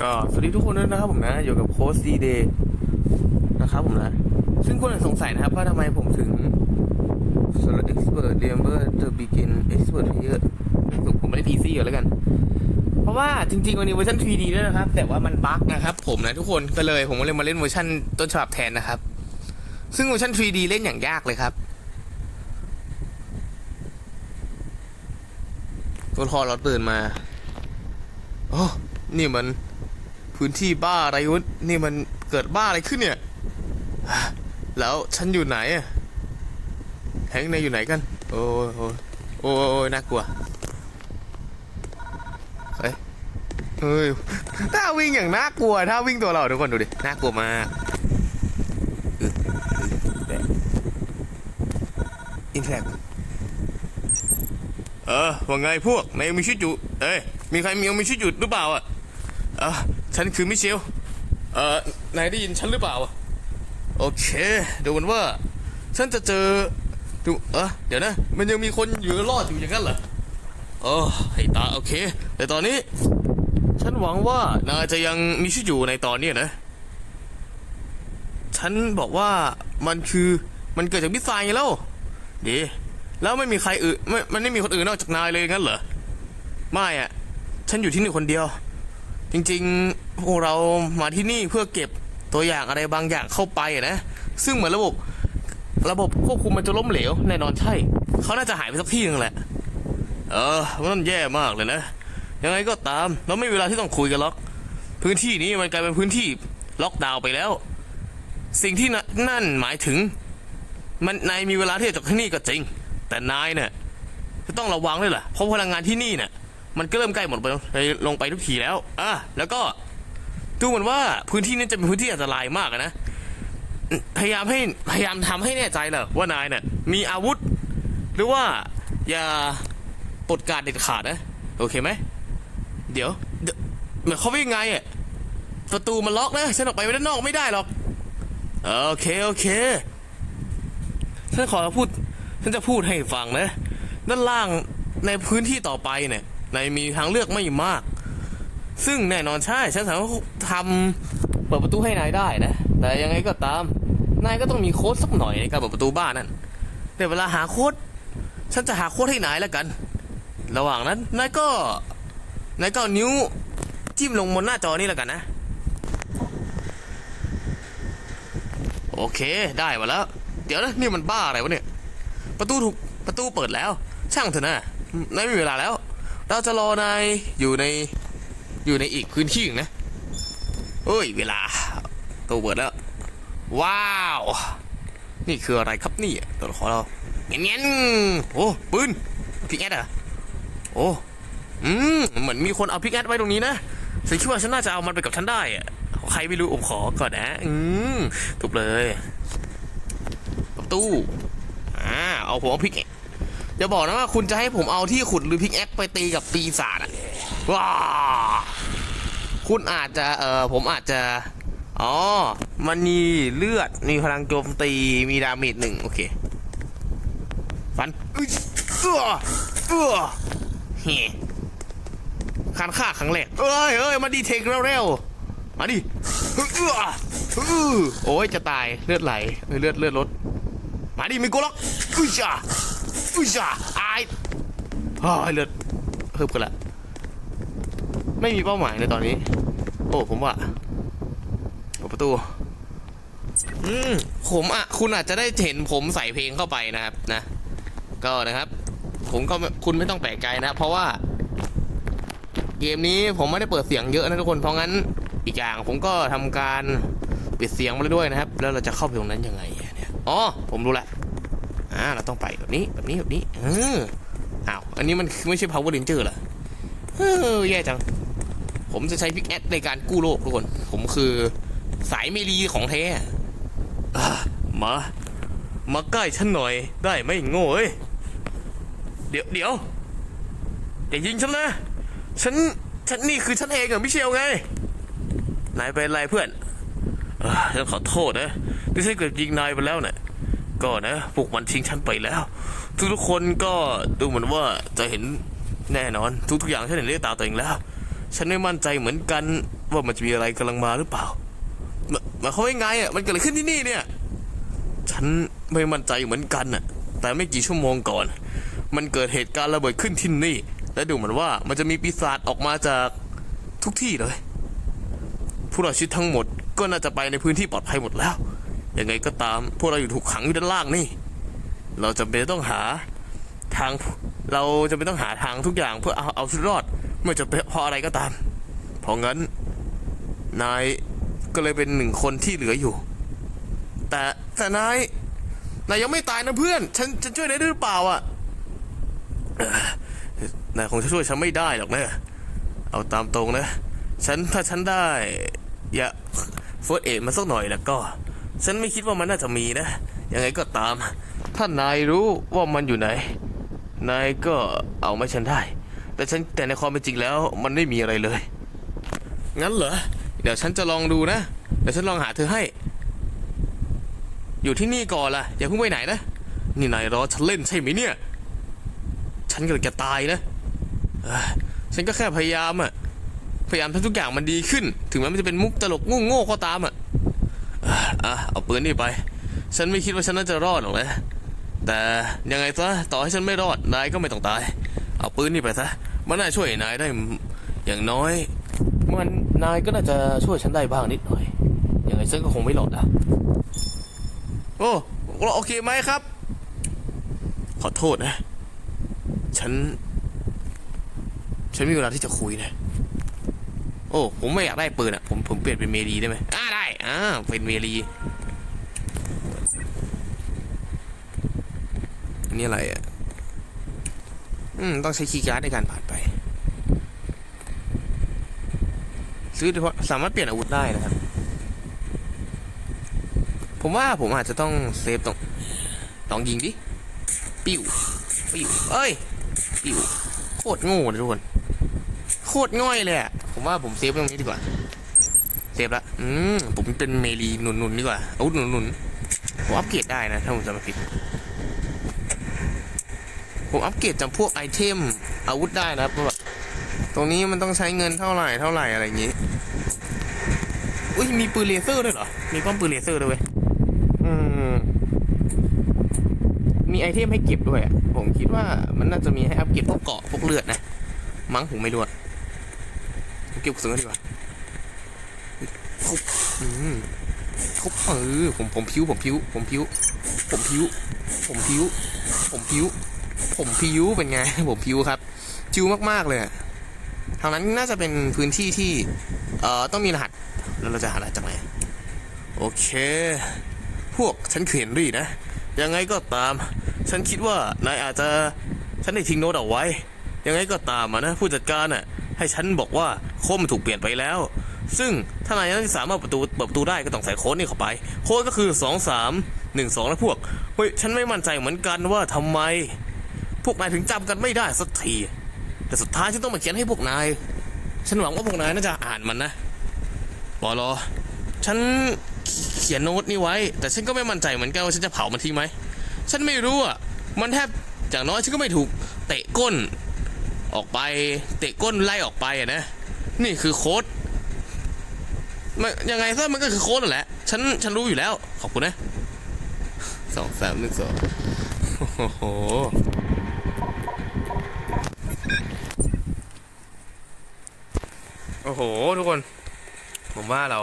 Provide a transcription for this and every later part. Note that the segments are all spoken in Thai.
ก็สวัสดีทุกคนด้วยนะครับผมนะอยู่กับโค้ชดีเดย์นะครับผมนะ ซึ่งคนอาจสงสัยนะครับว่าทำไมผมถึงสำหรับ expert remember the begin expert player ผมไม่ได้ PC อยู่แล้วกัน เพราะว่าจริงๆวันนี้เวอร์ชัน 3D ด้วยนะครับ แต่ว่ามันบั๊กนะครับผมนะทุกคนก็เลยผมก็เลยมาเล่นเวอร์ชันต้นฉบับแทนนะครับ ซึ่งเวอร์ชัน 3D เล่นอย่างยากเลยครับตัวละครเราตื่นมา โอ้ นี่มัน พื้นที่บ้าอะไรวะนี่มันเกิดบ้าอะไรขึ้นเนี่ย แล้วฉันอยู่ไหนอะแฮงค์นอยู่ไหนกัน โอ้โอ้ยโอ้ยโอ้ยน่ากลัวเฮ้ยเฮ้ยถ้าวิ่งอย่างน่ากลัว ถ้าวิ่งตัวเราทุกคนดูดิ น่ากลัวมากอินแทรเออว่าไงพวกนายมีชื่อจุเอ้ย มีใครมีมีชื่อจุดหรือเปล่าอะ เออ ฉันคือมิเชล เอ่อ นายได้ยินฉันหรือเปล่า โอเค ดูมือนว่า ฉันจะเจอ ดู เออเดี๋ยวนะ มันยังมีคนอยู่รอดอยู่อย่างนั้นเหรอเออให้ตา โอเค แต่ตอนนี้ ฉันหวังว่านายจะยังมีชีวิตอยู่ในตอนนี้นะ ฉันบอกว่ามันคือ มันเกิดจากมิสไซล์ไงแล้วดีแล้วไม่มีใครอื่นไม่มันไม่มีคนอื่นนอกจากนายเลยงั้นเหรอ ไม่อะ ฉันอยู่ที่นี่คนเดียว จริงๆพวกเรามาที่นี่เพื่อเก็บตัวอย่างอะไรบางอย่างเข้าไปนะ ซึ่งเหมือนระบบระบบควบคุมมันจะล้มเหลวแน่นอนใช่ เขาน่าจะหายไปสักที่นึงแหละ เออมันแย่มากเลยนะ ยังไงก็ตามเราไม่มีเวลาที่ต้องคุยกันหรอก พื้นที่นี้มันกลายเป็นพื้นที่ล็อกดาวน์ไปแล้ว สิ่งที่นั่นหมายถึง มันนายมีเวลาที่จะจากที่นี่ก็จริง แต่นายเนี่ยจะต้องระวังด้วยล่ะเพราะพลังงานที่นี่เนี่ย มันก็เริ่มใกล้หมดไปลงไปทุกทีแล้วอะแล้วก็ดูเหมือนว่าพื้นที่นี้จะเป็นพื้นที่อันตรายมากนะพยายามให้พยายามทำให้แน่ใจเลยว่านายเนี่ยมีอาวุธ หรือว่าอย่าปลดการเด็ดขาดนะโอเคไหมเดี๋ยวเดี๋ยวเหมือนเขาวิ่งไงอะประตูมันล็อกนะฉันออกไปด้านนอกไม่ได้หรอกโอเคโอเคฉันขอพูดฉันจะพูดให้ฟังนะ ด้านล่างในพื้นที่ต่อไปเนี่ย นายมีทางเลือกไม่มาก ซึ่งแน่นอนใช่ ฉันสามารถทำเปิดประตูให้นายได้นะ แต่ยังไงก็ตาม นายก็ต้องมีโค้ดสักหน่อยในการเปิดประตูบ้านนั่นแต่เวลาหาโค้ดฉันจะหาโค้ดให้นายแล้วกัน ระหว่างนั้นนายก็นายก็นิ้วจิ้มลงบนหน้าจอนี่แล้วกันนะ โอเคได้มาแล้ว เดี๋ยวนะนี่มันบ้าอะไรวะเนี่ย ประตูถูกประตูเปิดแล้ว ช่างเถอะนะนายไม่มีเวลาแล้ว เราจะรอนายอยู่ในอยู่ในอีกพื้นที่หนึ่งนะเอ้ย เวลาตัวเปิดแล้ว ว้าว นี่คืออะไรครับนี่ตัวละครเราเงี้ยเงี้ยโอ้ปืนพิกแอดเหรอโอ้อืมเหมือนมีคนเอาพิกแอดไว้ตรงนี้นะฉันคิดว่าฉันน่าจะเอามันไปกับฉันได้อะใครไม่รู้ผมขอก่อนนะ อืมทุบเลยประตูอ่าเอาผมเอาพิกแอดจะบอกนะว่าคุณจะให้ผมเอาที่ขุดหรือพิกแอคไปตีกับปีศาจอะว้าคุณอาจจะเออผมอาจจะอ๋อ มันมีเลือด มีพลังโจมตี มีดาเมจหนึ่งโอเค ฟันอึ๊ยเอื้อเอื้อเฮ้การฆ่าครั้งแรก เอ้ยเอ้ยมาดีเทคเร็วๆ มาดิเอื้อเอื้อโอ้ย จะตาย เลือดไหล เลือดเลือดลด มาดิมีกูล็อกอุ้ยจ้า อุ้ยจ้าอายอ้ายเลือดเพิ่มกันละ ไม่มีเป้าหมายในตอนนี้ โอ้ผมว่าเปิดประตู อืมผมอะ คุณอาจจะได้เห็นผมใส่เพลงเข้าไปนะครับนะ ก็นะครับ ผมก็คุณไม่ต้องแปลกใจนะ เพราะว่า เกมนี้ผมไม่ได้เปิดเสียงเยอะนะทุกคน เพราะงั้นอีกอย่างผมก็ทำการปิดเสียงมาด้วยนะครับ แล้วเราจะเข้าไปตรงนั้นยังไงเนี่ย อ๋อ ผมรู้ละ อ่าเราต้องไปแบบนี้แบบนี้แบบนี้เอออ้าวอันนี้มันไม่ใช่ power ranger เหรอเออแย่จัง ผมจะใช้พิกแอดในการกู้โลกทุกคน ผมคือสายเมลีของแท้มา มาใกล้ฉันหน่อยได้ไหมโง่เอ้ยเดี๋ยวเดี๋ยวอย่ายิงฉันนะ ฉัน ฉันนี่คือฉันเองเหรอมิเชลไง นายเป็นไรเพื่อนฉันขอโทษนะที่ฉันเกิดยิงนายไปแล้วเนี่ย ก็นะพวกมันทิ้งฉันไปแล้วทุกทุกๆคนก็ดูเหมือนว่าจะเห็นแน่นอน ทุกๆอย่างฉันเห็นด้วยตาตัวเองแล้ว ฉันไม่มั่นใจเหมือนกันว่ามันจะมีอะไรกำลังมาหรือเปล่าหมาหมายความว่ายังไงอะมันเกิดอะไรขึ้นที่นี่เนี่ย ฉันไม่มั่นใจเหมือนกันน่ะ แต่ไม่กี่ชั่วโมงก่อน มันเกิดเหตุการณ์ระเบิดขึ้นที่นี่ และดูเหมือนว่ามันจะมีปีศาจออกมาจากทุกที่เลย ผู้รอดชีวิตทั้งหมดก็น่าจะไปในพื้นที่ปลอดภัยหมดแล้ว ยังไงก็ตาม พวกเราอยู่ถูกขังอยู่ด้านล่างนี่ เราจำเป็นต้องหาทาง เราจะเป็นต้องหาทางทุกอย่างเพื่อเอาเอาชีวิตรอด ไม่ว่าจะเป็นเพราะอะไรก็ตาม เพราะงั้น นายก็เลยเป็นหนึ่งคนที่เหลืออยู่ แต่แต่นายนายยังไม่ตายนะเพื่อน ฉันจะช่วยได้หรือเปล่าอะนายคงจะช่วยฉันไม่ได้หรอกนะ เอาตามตรงนะ ฉันถ้าฉันได้ อย่าเฟิร์สเอมาสักหน่อยแล้วก็ ฉันไม่คิดว่ามันน่าจะมีนะ ยังไงก็ตาม ถ้านายรู้ว่ามันอยู่ไหน นายก็เอามาฉันได้ แต่ฉันแต่ในความเป็นจริงแล้ว มันไม่มีอะไรเลย งั้นเหรอ เดี๋ยวฉันจะลองดูนะ เดี๋ยวฉันลองหาเธอให้ อยู่ที่นี่ก่อนล่ะ อย่าเพิ่งไปไหนนะ นี่นายรอฉันเล่นใช่ไหมเนี่ย ฉันกำลังจะตายนะเอ้ยฉันก็แค่พยายามอะพยายามทำทุกอย่างมันดีขึ้น ถึงแม้มันจะเป็นมุกตลกโง่ๆก็ตามอะ อ้ยอะเอาปืนนี่ไป ฉันไม่คิดว่าฉันน่าจะรอดหรอกนะแต่ยังไงซะต่อให้ฉันไม่รอดนายก็ไม่ต้องตาย เอาปืนนี่ไปซะมันน่าช่วยนายได้อย่างน้อย มันนายก็น่าจะช่วยฉันได้บ้างนิดหน่อยยังไงฉันก็คงไม่รอดนะโอ้โอเคไหมครับ ขอโทษนะ ฉัน ฉันมีเวลาที่จะคุยนะโอ้ผมไม่อยากได้ปืนอะผมผมเปลี่ยนเป็นเมรีได้ไหมอ่าได้อ่าเป็นเมรีนี่อะไรอะอืมต้องใช้คีย์การ์ดในการผ่านไป ซื้อเฉพาะสามารถเปลี่ยนอาวุธได้นะครับ ผมว่าผมอาจจะต้องเซฟตรงลองยิงดิ ปิ้ว ปิ้ว เอ้ย ปิ้ว โคตรโง่เลยทุกคน โคตรง่อยเลยอะ ผมว่าผมเซฟตรงนี้ดีกว่า เซฟละอืมผมเป็นเมลีหนุนๆดีกว่าอาวุธหนุนๆผมอัปเกรดได้นะ ถ้าผมจำไม่ผิด ผมอัปเกรดจากพวกไอเทมอาวุธได้นะครับว่าแบบตรงนี้มันต้องใช้เงินเท่าไหร่เท่าไหร่อะไรอย่างงี้อุ้ยมีปืนเลเซอร์ด้วยเหรอ มีป้อมปืนเลเซอร์ด้วยเวยอืมมีไอเทมให้เก็บด้วย ผมคิดว่ามันน่าจะมีให้อัปเกรดพวกเกาะพวกเลือดนะ มั้งผมไม่รู้อะ เก็บกระสุนก่อนดีกว่าคุบอืมคุบเออผมผมพิ้วผมพิ้วผมพิ้วผมพิ้วผมพิ้วผมพิ้วผมพิ้วเป็นไงผมพิ้วครับพิ้วมากๆเลยทางนั้นน่าจะเป็นพื้นที่ที่เอ่อต้องมีรหัสแล้วเราจะหารหัสจากไหนโอเค พวกฉันเขียนรีนะยังไงก็ตาม ฉันคิดว่านายอาจจะฉันได้ทิ้งโน้ตเอาไว้ ยังไงก็ตามอะนะผู้จัดการน่ะ ให้ฉันบอกว่าโค้ดมันถูกเปลี่ยนไปแล้ว ซึ่งถ้านายยังไม่สามารถเปิดประตูเปิดประตูได้ก็ต้องใส่โค้ดนี่เข้าไป โค้ดก็คือ 2 3 1 2นะพวก เฮ้ย ฉันไม่มั่นใจเหมือนกันว่าทำไม พวกนายถึงจำกันไม่ได้สักที แต่สุดท้ายฉันต้องมาเขียนให้พวกนาย ฉันหวังว่าพวกนายน่าจะอ่านมันนะบอลอฉันเขียนโน้ตนี่ไว้ แต่ฉันก็ไม่มั่นใจเหมือนกันว่าฉันจะเผามันทิ้งไหม ฉันไม่รู้อะ มันแทบอย่างน้อยฉันก็ไม่ถูกเตะก้น ออกไป เตะก้นไล่ออกไปอะนะ นี่คือโค้ดมันยังไงซะมันก็คือโค้ดแหละ ฉันฉันรู้อยู่แล้ว ขอบคุณนะสองสามหนึ่งสองโอ้โหโอ้โห ทุกคน ผมว่าเรา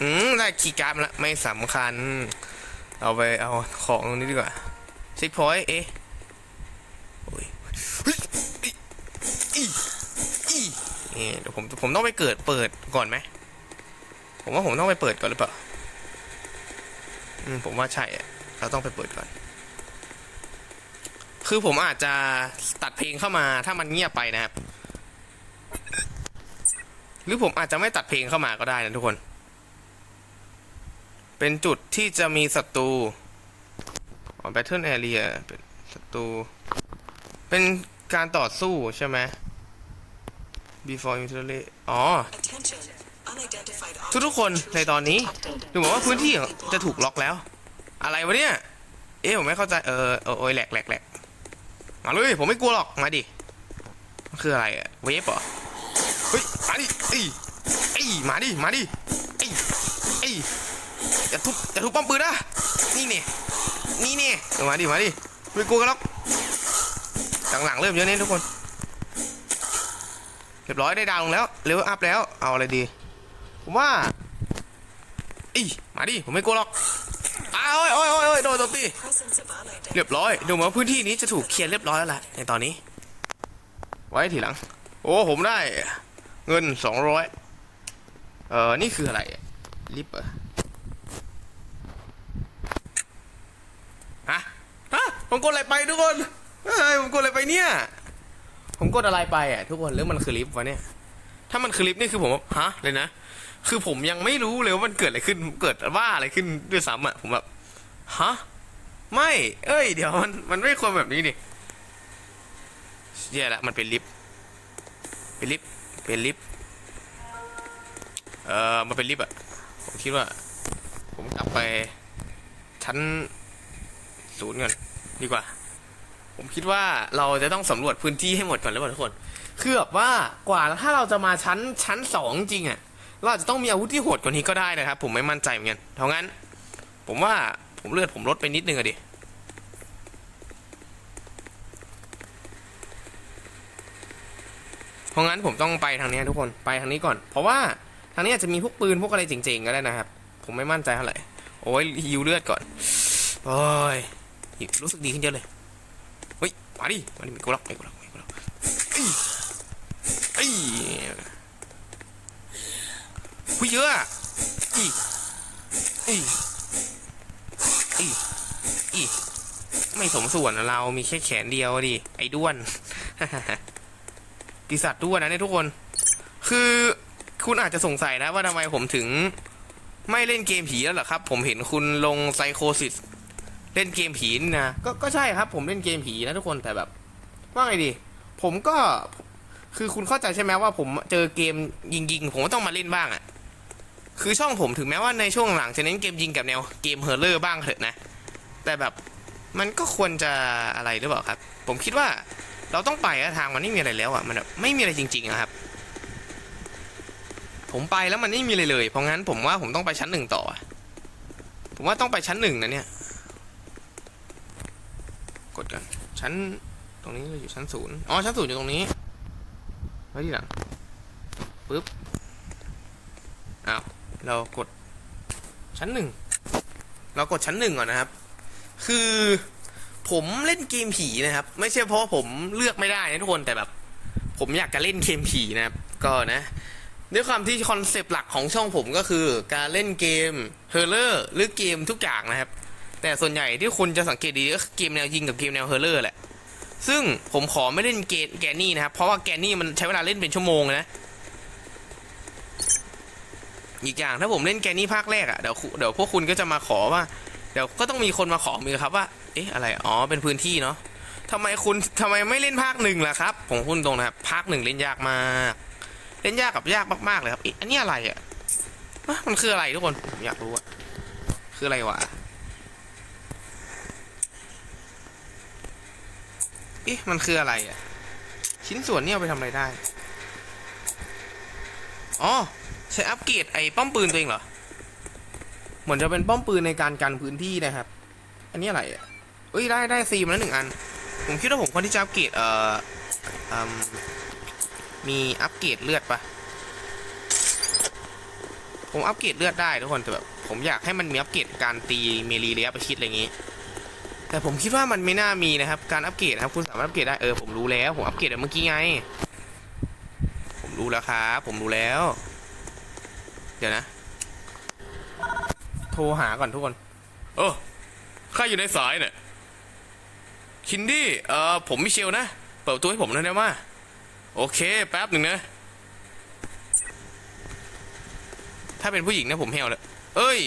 อืมได้คีย์การ์ดละไม่สำคัญ เอาไปเอาของตรงนี้ดีกว่าเช็คพอยต์เอ๊ะโอ้ยเฮ้ยอีอีอี เอ๊ะเดี๋ยวผมผมต้องไปเกิดเปิดก่อนไหมผมว่าผมต้องไปเปิดก่อนหรือเปล่าอืมผมว่าใช่เราต้องไปเปิดก่อน คือผมอาจจะตัดเพลงเข้ามาถ้ามันเงียบไปนะครับ หรือผมอาจจะไม่ตัดเพลงเข้ามาก็ได้นะทุกคน เป็นจุดที่จะมีศัตรูอ๋อ Battle Area เป็นศัตรู เป็นการต่อสู้ใช่ไหม Before Inventory อ๋อ Attention. Unidentified ทุกทุกๆคนในตอนนี้ดูเหมือนว่าพื้นที่จะถูกล็อกแล้ว อะไรวะเนี่ย เอ๊ะผมไม่เข้าใจเออเออโอ้ยแหลกแหลกแหลกมาเลยผมไม่กลัวหรอกมาดิมันคืออะไรอะเวฟเหรอเฮ้ยมาดิเอ้ยเอ้ยมาดิมาดิเอ้ยเอ้ยอย่าทุบอย่าทุบป้อมปืนนะนี่เนี่ยนี่เนี่ยเออมาดิมาดิไม่กลัวกันหรอกหลังๆเริ่มเยอะนี่ทุกคน เรียบร้อยได้ดาวลงแล้วเลเวลอัพแล้ว เอาอะไรดี ผมว่าอีมาดิ ผมไม่กลัวหรอกอ้าวโอ้ยโอ้ยโอ้ยโอ้ยโดนตบตี Presence of allied เรียบร้อย ดูเหมือนว่าพื้นที่นี้จะถูกเคลียร์เรียบร้อยแล้วล่ะในตอนนี้ ไว้ทีหลัง โอ้ ผมได้ เงินสองร้อยเออนี่คืออะไรอะลิปเหรอฮะฮะผมกดอะไรไปทุกคนเฮ้ยผมกดอะไรไปเนี่ย ผมกดอะไรไปอะทุกคนหรือมันคือลิฟต์วะเนี่ย ถ้ามันคือลิฟต์นี่คือผมฮะเลยนะ คือผมยังไม่รู้เลยว่ามันเกิดอะไรขึ้น เกิดว่าอะไรขึ้นด้วยซ้ำอะผมแบบฮะไม่ เอ้ย เดี๋ยวมันมันไม่ควรแบบนี้ดิแย่ละมันเป็นลิฟต์เป็นลิฟต์เป็นลิฟต์เอ่อมันเป็นลิฟต์อะผมคิดว่า ผมกลับไปชั้นศูนย์ก่อนดีกว่า ผมคิดว่าเราจะต้องสำรวจพื้นที่ให้หมดก่อนแล้วทุกคน คือแบบว่ากว่าถ้าเราจะมาชั้นชั้นสองจริงอะเราอาจจะต้องมีอาวุธที่โหดกว่านี้ก็ได้นะครับ ผมไม่มั่นใจเหมือนกันเพราะงั้น ผมว่าผมเลือดผมลดไปนิดนึงอะดิ เพราะงั้นผมต้องไปทางนี้ทุกคนไปทางนี้ก่อน เพราะว่าทางนี้อาจจะมีพวกปืนพวกอะไรเจ๋งๆก็ได้นะครับ ผมไม่มั่นใจเท่าไหร่ โอ้ยฮิวเลือดก่อน โอ้ยรู้สึกดีขึ้นเยอะเลย มาดิมาดิไม่กูหรอกไม่กูหรอกไม่กูหรอกเอ้ยเอ้ยหุยเยอะอะอีอีอีอีไม่สมส่วนเรามีแค่แขนเดียวดิ ไอ้ด้วนปีศาจด้วนนะเนี่ยทุกคน คือคุณอาจจะสงสัยนะว่าทำไมผมถึง ไม่เล่นเกมผีแล้วเหรอครับ ผมเห็นคุณลงไซโคซิส เล่นเกมผีนี่นะก็ก็ใช่ครับผมเล่นเกมผีนะทุกคนแต่แบบ ว่าไงดี ผมก็คือคุณเข้าใจใช่ไหมว่าผมเจอเกมยิงๆผมก็ต้องมาเล่นบ้างอะ่ะคือช่องผมถึงแม้ว่าในช่วงหลังจะเน้นเกมยิงกับแนวเกมเฮอร์เลอร์บ้างเถอะนะ แต่แบบมันก็ควรจะอะไรหรือเปล่าครับ ผมคิดว่าเราต้องไปอะทางมันไม่มีอะไรแล้วอะมันแบบไม่มีอะไรจริงๆอะครับ ผมไปแล้วมันไม่มีอะไรเลย เพราะงั้นผมว่าผมต้องไปชั้นหนึ่งต่อ ผมว่าต้องไปชั้นหนึ่งนะเนี่ย กดกัน ชั้นตรงนี้เราอยู่ชั้นศูนย์อ๋อ ชั้นศูนย์อยู่ตรงนี้ ไว้ที่หลังปึ๊บ อ้าว เรากดชั้นหนึ่ง เรากดชั้นหนึ่งก่อนนะครับ คือผมเล่นเกมผีนะครับ ไม่ใช่เพราะผมเลือกไม่ได้นะทุกคน แต่แบบ ผมอยากจะเล่นเกมผีนะครับ ก็นะด้วยความที่คอนเซปต์หลักของช่องผมก็คือ การเล่นเกมเฮอร์เลอร์หรือเกมทุกอย่างนะครับ แต่ส่วนใหญ่ที่คุณจะสังเกตดีก็เกมแนวยิงกับเกมแนวเฮอร์เลอร์แหละ ซึ่งผมขอไม่เล่นเกมแกนนี่นะครับ เพราะว่าแกนนี่มันใช้เวลาเล่นเป็นชั่วโมงนะ อีกอย่างถ้าผมเล่นแกนนี่ภาคแรกอะ่ะเดี๋ยวเดี๋ยวพวกคุณก็จะมาขอว่า เดี๋ยวก็ต้องมีคนมาขอมือครับว่า เอ๊ะอะไรอ๋อเป็นพื้นที่เนาะทำไมคุณทำไมไม่เล่นภาคหนึ่งล่ะครับผมพูดตรงนะครับภาคหนึ่งเล่นยากมากเล่นยากกับยากมากๆเลยครับอันนี้อะไรอะ่ะอะมันคืออะไรทุกคนผมอยากรู้อะคืออะไรวะ เอ๊ะ มันคืออะไรอะ่ะ ชิ้นส่วนนี่เอาไปทำอะไรได้ อ๋อ ใช้อัปเกรดไอ้ป้อมปืนตัวเองเหรอ เหมือนจะเป็นป้อมปืนในการกันพื้นที่นะครับ อันนี้อะไรอะเอ้ย ได้ได้ซีมาแล้วหนึ่งอัน ผมคิดว่าผมควรที่จะอัปเกรดเอ่ออมมีอัปเกรดเลือดปะผมอัปเกรดเลือดได้ทุกคนแต่แบบผมอยากให้มันมีอัปเกรดการตีเมลีเระยประชิดอะไรอย่างงี้ แต่ผมคิดว่ามันไม่น่ามีนะครับ การอัปเกรดครับ คุณสามารถอัปเกรดได้ เออ ผมรู้แล้ว ผมอัปเกรดเมื่อกี้ไง ผมรู้แล้วครับ ผมรู้แล้ว เดี๋ยวนะ โทรหาก่อนทุกคนเออข้าอยู่ในสายเนี่ย คินดี้ เอ่อ ผมมิเชลนะ เปิดประตูให้ผมหน่อยได้ไหมโอเค แป๊บหนึ่งนะ ถ้าเป็นผู้หญิงนะผมเฮลเลยเอ้ย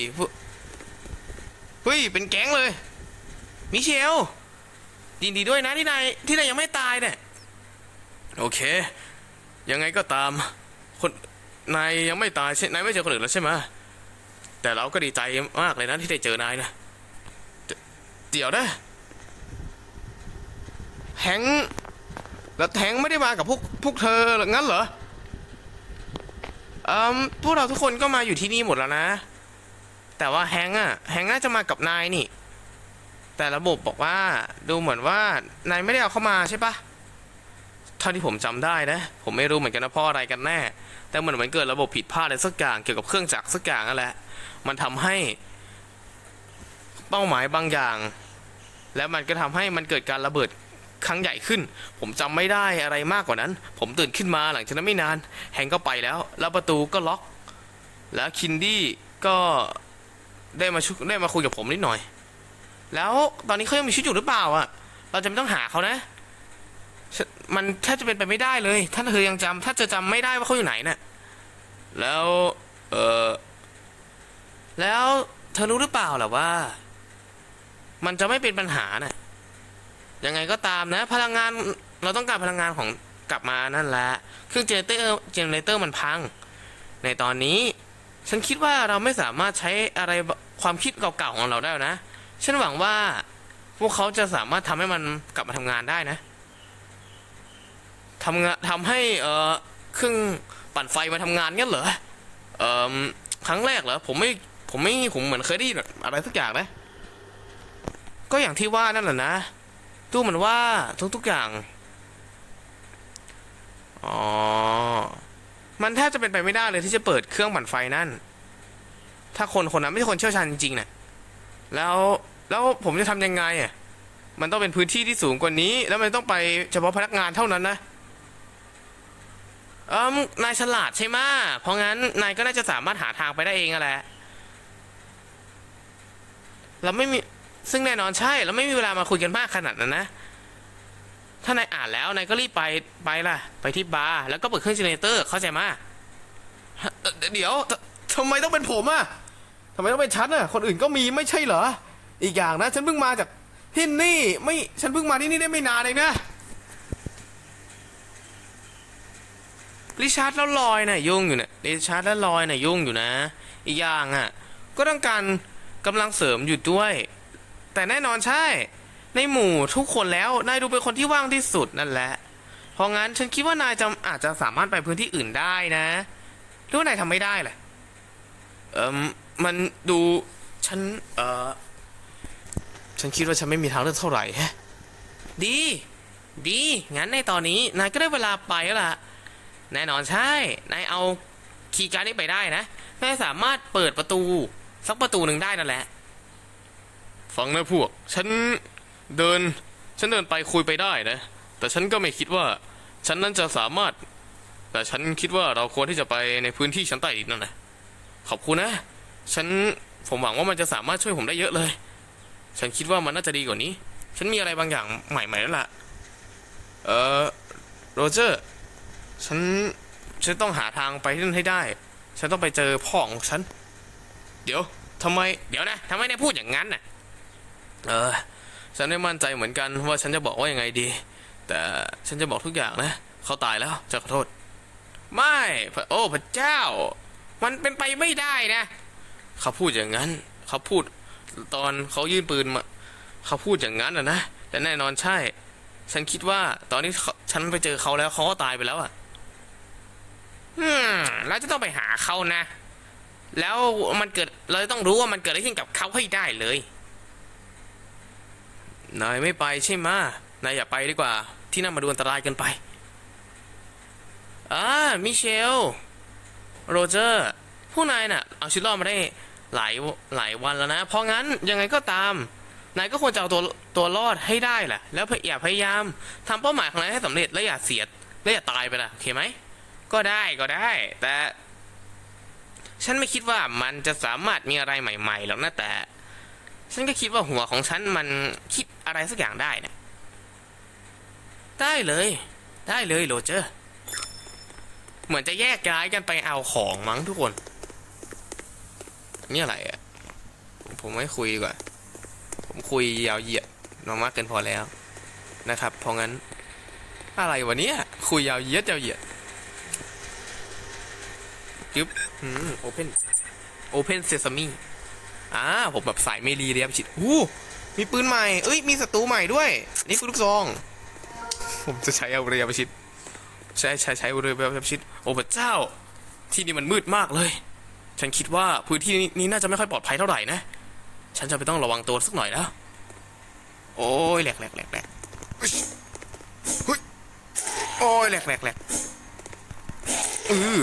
เฮ้ย เป็นแก๊งเลย มิเชลยินดีด้วยนะที่นายที่นายยังไม่ตายเนี่ย โอเค ยังไงก็ตาม คนนายยังไม่ตายใช่นายไม่เจอคนอื่นแล้วใช่ไหมแต่เราก็ดีใจมากเลยนะที่ได้เจอนายนะเดี๋ยวนะแฮงแล้วแฮงไม่ได้มากับพวกพวกเธอหรืองั้นเหรออ่มพวกเราทุกคนก็มาอยู่ที่นี่หมดแล้วนะ แต่ว่าแฮงอะแฮงน่าจะมากับนายนี่ แต่ระบบบอกว่าดูเหมือนว่านายไม่ได้เอาเข้ามาใช่ปะเท่าที่ผมจำได้นะ ผมไม่รู้เหมือนกันนะพราะอะไรกันแน่ แต่เหมือนเหมือนเกิดระบบผิดพลาดอะไรสักอย่างเกี่ยวกับเครื่องจักรสักอย่างนั่นแหละ มันทำให้เป้าหมายบางอย่าง แล้วมันก็ทำให้มันเกิดการระเบิดครั้งใหญ่ขึ้น ผมจำไม่ได้อะไรมากกว่านั้น ผมตื่นขึ้นมาหลังจากนั้นไม่นาน แฮงก์ก็ไปแล้ว แล้วประตูก็ล็อก แล้วคินดี้ก็ได้มาชุได้มาคุยกับผมนิดหน่อย แล้วตอนนี้เขายังมีชีวิตอยู่หรือเปล่าอะ เราจะไม่ต้องหาเขานะ มันแทบจะเป็นไปไม่ได้เลย ถ้าเธอยังจำถ้าจะจำไม่ได้ว่าเขาอยู่ไหนน่ะ แล้ว เออแล้วเธอรู้หรือเปล่าล่ะว่า มันจะไม่เป็นปัญหาน่ะ ยังไงก็ตามนะ พลังงาน เราต้องการพลังงานของกลับมานั่นแหละ เครื่องเจเนเตอร์เจเนเรเตอร์มันพัง ในตอนนี้ ฉันคิดว่าเราไม่สามารถใช้อะไรความคิดเก่าๆของเราได้นะ ฉันหวังว่า พวกเขาจะสามารถทำให้มันกลับมาทำงานได้นะทำงานทำให้เอ่อเครื่องปั่นไฟมาทำงานงั้นเหรอเอ่อครั้งแรกเหรอผมไม่ผมไม่ผมเหมือนเคยได้ยินอะไรสักอย่างนะก็อย่างที่ว่านั่นแหละนะดูเหมือนว่าทุกๆอย่างอ๋อมันแทบจะเป็นไปไม่ได้เลยที่จะเปิดเครื่องปั่นไฟนั่น ถ้าคนคนนั้นไม่ใช่คนเชี่ยวชาญจริงๆนะแล้ว แล้วผมจะทำยังไงอะมันต้องเป็นพื้นที่ที่สูงกว่านี้ แล้วมันต้องไปเฉพาะพนักงานเท่านั้นนะเอมนายฉลาดใช่ไหมเพราะงั้นนายก็น่าจะสามารถหาทางไปได้เองอะแหละเราไม่มีซึ่งแน่นอนใช่เราไม่มีเวลามาคุยกันมากขนาดนั้นนะ ถ้านายอ่านแล้วนายก็รีบไปไปล่ะ ไปที่บาร์แล้วก็เปิดเครื่องเจเนเรเตอร์เข้าใจไหมเดี๋ยวททำไมต้องเป็นผมอะทำไมต้องเป็นฉันอะ คนอื่นก็มีไม่ใช่เหรอ อีกอย่างนะ ฉันเพิ่งมาจากที่นี่ไม่ฉันเพิ่งมาที่นี่ได้ไม่นานเองนะริชาร์ดแล้วลอยน่ะยุ่งอยู่เนี่ยริชาร์ดแล้วลอยน่ะยุ่งอยู่นะ อีกอย่างอะก็ต้องการกำลังเสริมอยู่ด้วย แต่แน่นอนใช่ ในหมู่ทุกคนแล้วนายดูเป็นคนที่ว่างที่สุดนั่นแหละเพราะงั้นฉันคิดว่านายจะอาจจะสามารถไปพื้นที่อื่นได้นะหรือว่านายทำไม่ได้แหละเอ่มมันดูฉันเออ ฉันคิดว่าฉันไม่มีทางเลือกเท่าไหร่แฮะดี ดี งั้นในตอนนี้นายก็ได้เวลาไปแล้วล่ะ แน่นอนใช่ นายเอาคีย์การ์ดนี้ไปได้นะ นายสามารถเปิดประตู สักประตูหนึ่งได้นั่นแหละ ฟังนะพวก ฉันเดิน ฉันเดินไปคุยไปได้นะ แต่ฉันก็ไม่คิดว่า ฉันนั้นจะสามารถ แต่ฉันคิดว่าเราควรที่จะไปในพื้นที่ชั้นใต้ดินนั่นแหละ ขอบคุณนะ ฉัน ผมหวังว่ามันจะสามารถช่วยผมได้เยอะเลย ฉันคิดว่ามันน่าจะดีกว่านี้ ฉันมีอะไรบางอย่างใหม่ๆแล้วล่ะ เออโรเจอร์ ฉัน ฉันต้องหาทางไปที่นั่นให้ได้ ฉันต้องไปเจอพ่อของฉัน เดี๋ยวทำไม เดี๋ยวนะทำไมนายพูดอย่างนั้นน่ะ เออ ฉันไม่มั่นใจเหมือนกันว่าฉันจะบอกว่ายังไงดี แต่ฉันจะบอกทุกอย่างนะ เขาตายแล้ว จะขอโทษ ไม่ โอ้พระเจ้า มันเป็นไปไม่ได้นะ เขาพูดอย่างนั้น เขาพูด ตอนเขายื่นปืนมาเขาพูดอย่างนั้นนะนะแต่แน่นอนใช่ ฉันคิดว่าตอนนี้ฉันไปเจอเขาแล้วเขาก็ตายไปแล้วอะอืมเราจะต้องไปหาเขานะ แล้วมันเกิดเราจะต้องรู้ว่ามันเกิดอะไรขึ้นกับเขาให้ได้เลยนายไม่ไปใช่ไหมนายอย่าไปดีกว่า ที่นั่นมาดูอันตรายเกินไปอ่ามิเชล โรเจอร์ ผู้นายน่ะ เอาชีวิตรอดมาได้ หลายหลายวันแล้วนะ เพราะงั้นยังไงก็ตาม นายก็ควรจะเอาตัวตัวรอดให้ได้แหละ แล้วอย่าพยายามทำเป้าหมายของนายให้สำเร็จและอย่าเสียดและอย่าตายไปล่ะโอเคไหมก็ได้ก็ได้ แต่ ฉันไม่คิดว่ามันจะสามารถมีอะไรใหม่ๆหรอกนะแต่ ฉันก็คิดว่าหัวของฉันมันคิดอะไรสักอย่างได้นะได้เลย ได้เลยโรเจอร์ เหมือนจะแยกย้ายกันไปเอาของมั้งทุกคน นี่อะไรอะ่ะ ผมไม่คุยดีกว่า ผมคุยยาวเหยียดมามากเกินพอแล้วนะครับ เพราะงั้น อะไรวะเนี่ยคุยยาวเหยียดยาวเหยียดจึ๊บอืมโอเพนโอเพนเซซามีอ่าผมแบบสายเมลีเรียบชิดอู้มีปืนใหม่ เอ้ย มีศัตรูใหม่ด้วย นี่คือลูกซอง ผมจะใช้เอาเรียบชิด ใช้ใช้ใช้เรือแบบชิด โอ้พระเจ้า ที่นี่มันมืดมากเลย ฉันคิดว่าพื้นที่นี้น่าจะไม่ค่อยปลอดภัยเท่าไหร่นะ ฉันจะไปต้องระวังตัวสักหน่อยแล้ว โอ้ยแหลกแหลกแหลกแหลกโอ้ยแหลกแหลกแหลกเออ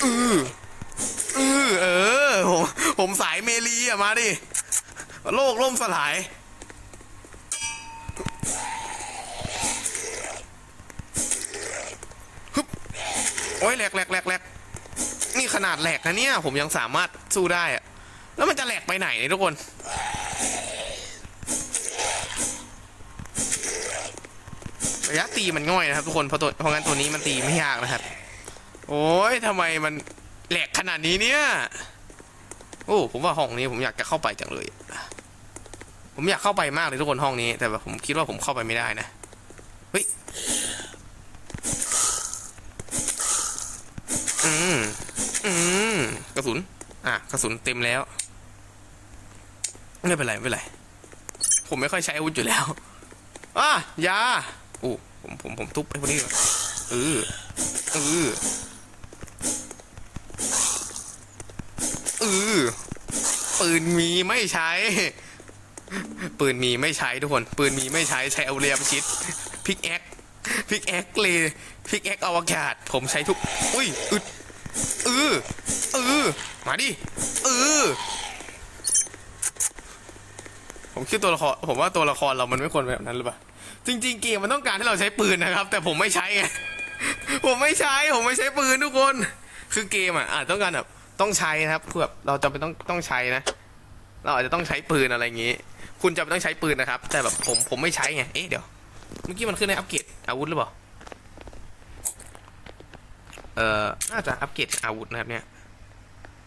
เออเออเออผมผมสายเมลีอะมาดิ โลกล่มสลายฮึบโอ้ยแหลกแหลกแหลกแหลก นี่ขนาดแหลกนะเนี่ย ผมยังสามารถสู้ได้อะแล้วมันจะแหลกไปไหนเนี่ยทุกคน ระยะตีมันง่อยนะครับทุกคนเพราะตัวเพราะงั้นตัวนี้มันตีไม่ยากนะครับ โอ้ยทำไมมันแหลกขนาดนี้เนี่ย โอ้ผมว่าห้องนี้ผมอยากจะเข้าไปจังเลย ผมอยากเข้าไปมากเลยทุกคนห้องนี้ แต่แบบผมคิดว่าผมเข้าไปไม่ได้นะเฮ้ยอืมอืม กระสุน อะกระสุนเต็มแล้ว ไม่เป็นไรไม่เป็นไร ผมไม่ค่อยใช้อาวุธอยู่แล้วอะยาอู้ผมผมผมทุบไอ้พวกนี้เออเออเออปืนมีไม่ใช้ ปืนมีไม่ใช้ทุกคน ปืนมีไม่ใช้ใช้เอาเรียมชิดพิกแอคพิกแอคเลยพิกแอคอวกาศ ผมใช้ทุก อุ้ยอึดเออ เออมาดิเออผมคิดตัวละครผมว่าตัวละครเรามันไม่ควรแบบนั้นหรือเปล่าจริง ๆ เกมมันต้องการให้เราใช้ปืนนะครับ แต่ผมไม่ใช้ไงผมไม่ใช้ผมไม่ใช้ปืนทุกคน คือเกมอะอาจต้องการแบบต้องใช้นะครับเพื่อแบบเราจะเป็นต้องต้องใช้นะ เราอาจจะต้องใช้ปืนอะไรอย่างงี้ คุณจะไม่ต้องใช้ปืนนะครับ แต่แบบผมผมไม่ใช้ไงเอ๊ะเดี๋ยวเมื่อกี้มันขึ้นในอัปเกรดอาวุธหรือเปล่าเอ่อน่าจะอัปเกรดอาวุธนะครับเนี่ย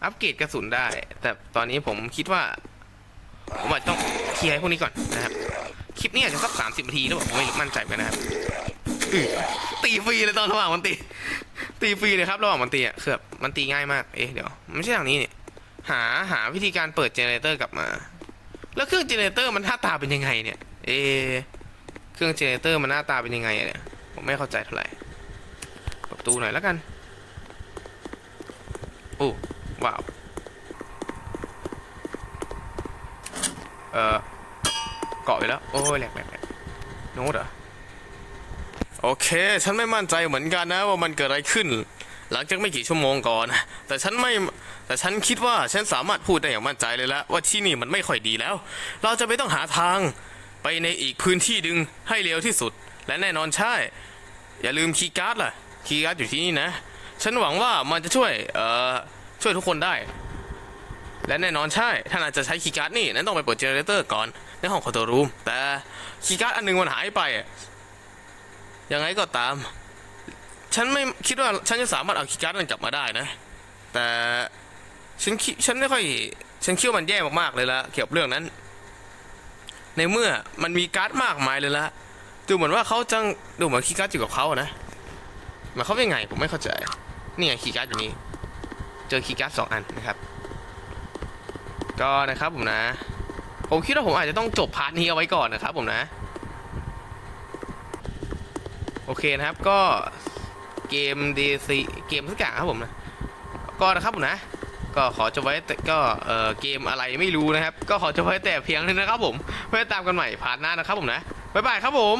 อัปเกรดกระสุนได้ แต่ตอนนี้ผมคิดว่า ผมอาจจะต้องเคลียร์พวกนี้ก่อนนะครับ คลิปนี้อาจจะสักสามสิบนาทีแล้วผมไม่มั่นใจกันนะครับอื้อตีฟรีเลยตอนระหว่างมันตี ตีฟรีเลยครับระหว่างมันตีอะคือแบบมันตีง่ายมาก เอ๊ะเดี๋ยวไม่ใช่ทางนี้เนี่ยหาหาวิธีการเปิดเจเนเรเตอร์กลับมา แล้วเครื่องเจเนเรเตอร์มันหน้าตาเป็นยังไงเนี่ย เอ เครื่องเจเนเรเตอร์มันหน้าตาเป็นยังไงเนี่ยผมไม่เข้าใจเท่าไหร่เปิดประตูหน่อยแล้วกัน โอ้ ว้าวเออเกาะไปแล้ว โอ้ยแหลกแหลกแหลกโน้ตเหรอโอเค ฉันไม่มั่นใจเหมือนกันนะว่ามันเกิดอะไรขึ้น หลังจากไม่กี่ชั่วโมงก่อน แต่ฉันไม่ แต่ฉันคิดว่าฉันสามารถพูดได้อย่างมั่นใจเลยละว่าที่นี่มันไม่ค่อยดีแล้ว เราจะไม่ต้องหาทางไปในอีกพื้นที่ดึงให้เร็วที่สุด และแน่นอนใช่ อย่าลืมคีย์การ์ดล่ะ คีย์การ์ดอยู่ที่นี่นะ ฉันหวังว่ามันจะช่วย เอ่อ ช่วยทุกคนได้ และแน่นอนใช่ ท่านอาจจะใช้คีย์การ์ดนี่ นั้นต้องไปเปิดเจเนเรเตอร์ก่อน ในห้องคอนโทรลรูม แต่คีย์การ์ดอันหนึงมันหายไป ยังไงก็ตาม ฉันไม่คิดว่าฉันจะสามารถเอาคีย์การ์ดนั้นกลับมาได้นะ แต่ฉันคิดฉันไม่ค่อย ฉันคิดว่ามันแย่มากๆเลยละเกี่ยวกับเรื่องนั้น ในเมื่อมันมีการ์ดมากมายเลยละดูเหมือนว่าเขาจังดูเหมือนคีย์การ์ดอยู่กับเขานะหมายเขามว่ายังไงผมไม่เข้าใจ นี่ไงคีย์การ์ดอยู่นี่ เจอคีย์การ์ดสองอันนะครับ ก็นะครับผมนะ ผมคิดว่าผมอาจจะต้องจบพาร์ทนี้เอาไว้ก่อนนะครับผมนะ โอเคนะครับก็เกม DC เกมสักอย่างครับผมนะ ก็นะครับผมนะ ก็ขอจบไว้แต่ก็เออเกมอะไรไม่รู้นะครับ ก็ขอจบไว้แต่เพียงเท่านี้นะครับผมไว้ตามกันใหม่พาร์ทหน้านะครับผมนะบ๊ายบายครับผม